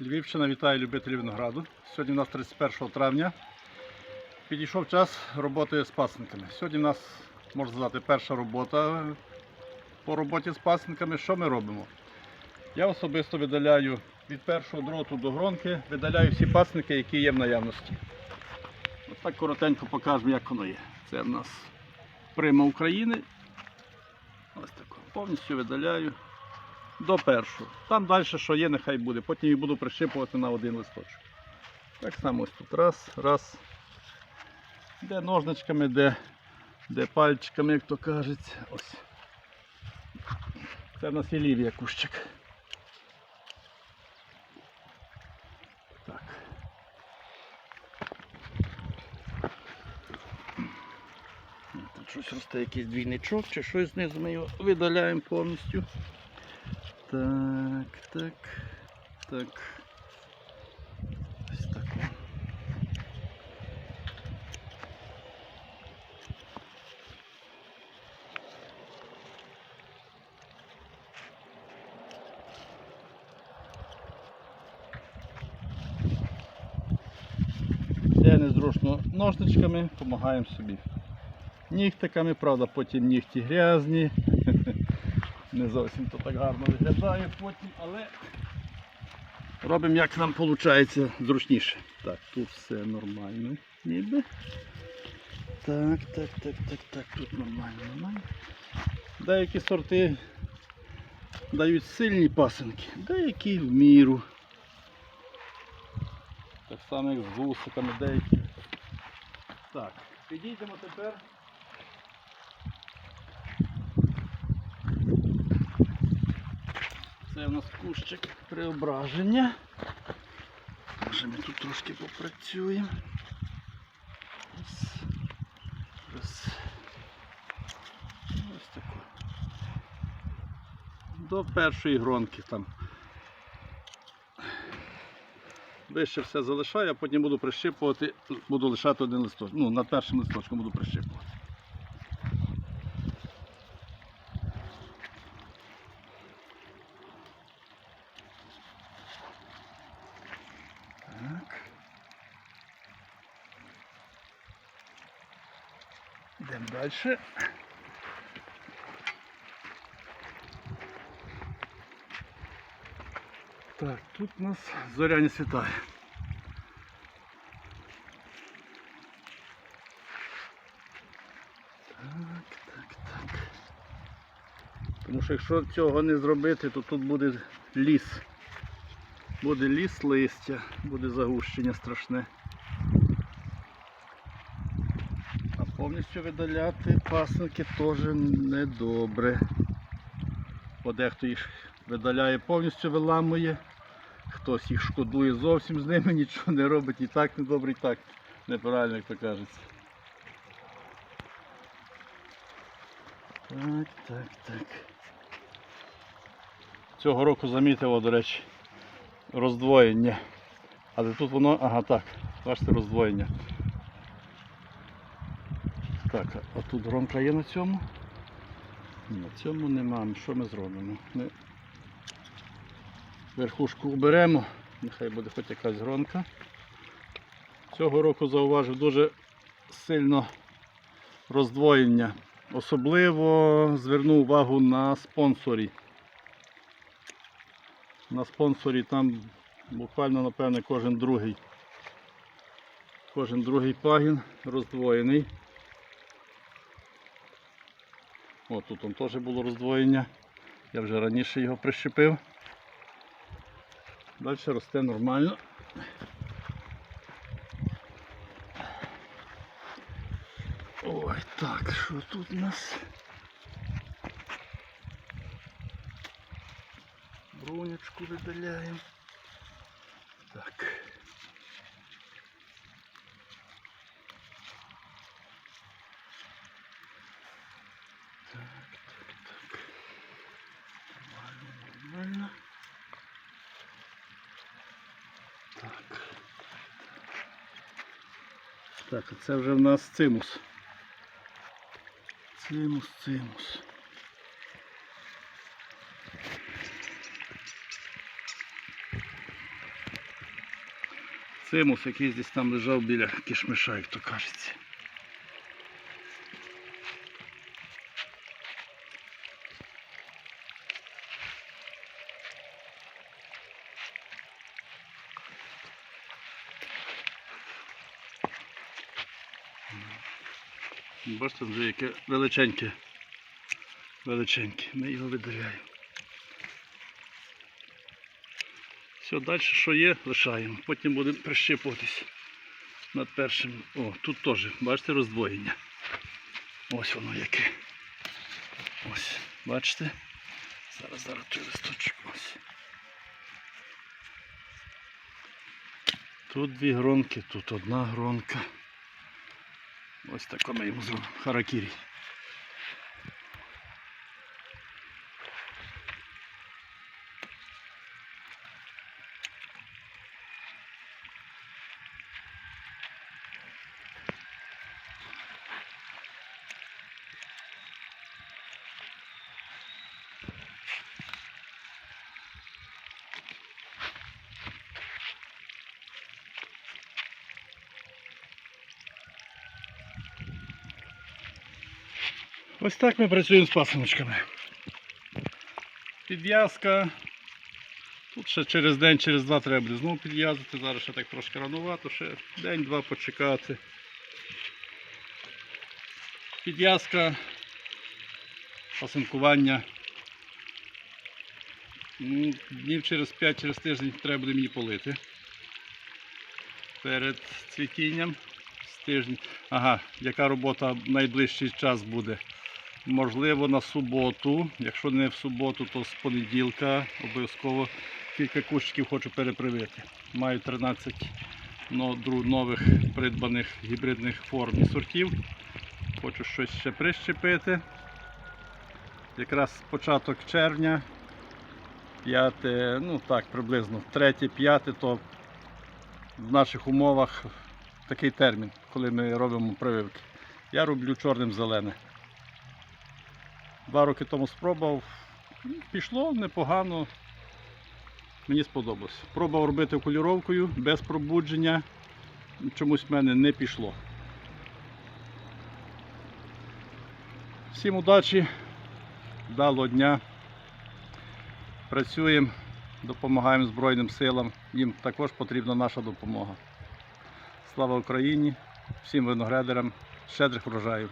Львівщина вітає любителів винограду. Сьогодні у нас 31 травня. Підійшов час роботи з пасенками. Сьогодні у нас, можна сказати, перша робота по роботі з пасенками. Що ми робимо? Я особисто видаляю від першого дроту до гронки, видаляю всі пасники, які є в наявності. Ось так коротенько покажемо, як воно є. Це в нас прима України. Ось так. Повністю видаляю до першого. Там далі, що є, нехай буде. Потім їх буду прищипувати на один листочок. Так само ось тут раз, раз. Де ножничками, де, де пальчиками, як то кажеться. Ось. Це в нас є лівія кущик. Щось росте якийсь двійничок чи щось знизу ми його видаляємо повністю. Так, так, так. Ось так. Де незручно ножничками, допомагаємо собі. Нігтиками, правда, потім нігті грязні. Не зовсім то так гарно виглядає потім, але робимо як нам виходить зручніше. Так, тут все нормально. Ніби. Так, так, так, так, так, тут нормально, нормально. Деякі сорти дають сильні пасенки, деякі в міру. Так само як з гусиками деякі. Так, підійдемо тепер. Це у нас кущик преображення. Може ми тут трошки попрацюємо. Раз. Раз. Ось тако. До першої гронки там. Вище все залишаю, а потім буду прищипувати, буду лишати один листочок. Ну, над першим листочком буду прищипувати. Йдемо далі. Так, тут у нас зоря не світає. Так, так, так. Тому що якщо цього не зробити, то тут буде ліс. Буде ліс листя, буде загущення страшне. А повністю видаляти пасинки теж недобре. Бо дехто їх видаляє повністю виламує, хтось їх шкодує зовсім з ними, нічого не робить і так недобре, і так неправильно, як то кажеться. Так, так, так. Цього року замітив, до речі, роздвоєння. Але тут воно, ага, так, бачите, роздвоєння. Так, а тут громка є на цьому? На цьому нема. Що ми зробимо? Ми верхушку уберемо, нехай буде хоч якась гронка. Цього року зауважив дуже сильно роздвоєння. Особливо звернув увагу на спонсорі. На спонсорі там буквально, напевне, кожен другий. Кожен другий пагін роздвоєний. О, тут он теж було роздвоєння. Я вже раніше його прищепив. Далі росте нормально. Ой, так, що тут у нас? Бронечку видаляємо. Так. Нормально. Так. Так, це вже в нас цимус. Цимус, цимус. цимус, який десь там лежав біля кишмиша, як то кажеться. Бачите, вже яке величеньке. Величеньке. Ми його видаляємо. Все, далі що є, лишаємо. Потім будемо прищипуватись над першим. О, тут теж, бачите, роздвоєння. Ось воно яке. Ось, бачите? Зараз, зараз той листочок. Ось. Тут дві гронки, тут одна гронка. Ось таке ми йому зробимо. Харакірі. Ось так ми працюємо з пасиночками. Підв'язка. Тут ще через день, через два треба буде знову підв'язати. Зараз ще так трошки ранувато, ще день-два почекати. Підв'язка, пасинкування. Ну, Днів через 5 через тиждень треба буде мені полити. Перед цвітінням з тиждень. Ага, яка робота найближчий час буде? Можливо, на суботу. Якщо не в суботу, то з понеділка обов'язково кілька кущиків хочу перепривити. Маю 13 нових придбаних гібридних форм і сортів. Хочу щось ще прищепити. Якраз початок червня, 5, ну так, приблизно 3-5, то в наших умовах такий термін, коли ми робимо прививки. Я роблю чорним зелене. Два роки тому спробував. Ну, Пішло непогано. Мені сподобалось. Пробував робити окуліровкою без пробудження. Чомусь в мене не пішло. Всім удачі, вдалого дня. Працюємо, допомагаємо Збройним силам. Їм також потрібна наша допомога. Слава Україні, всім виноградарям, щедрих врожаїв.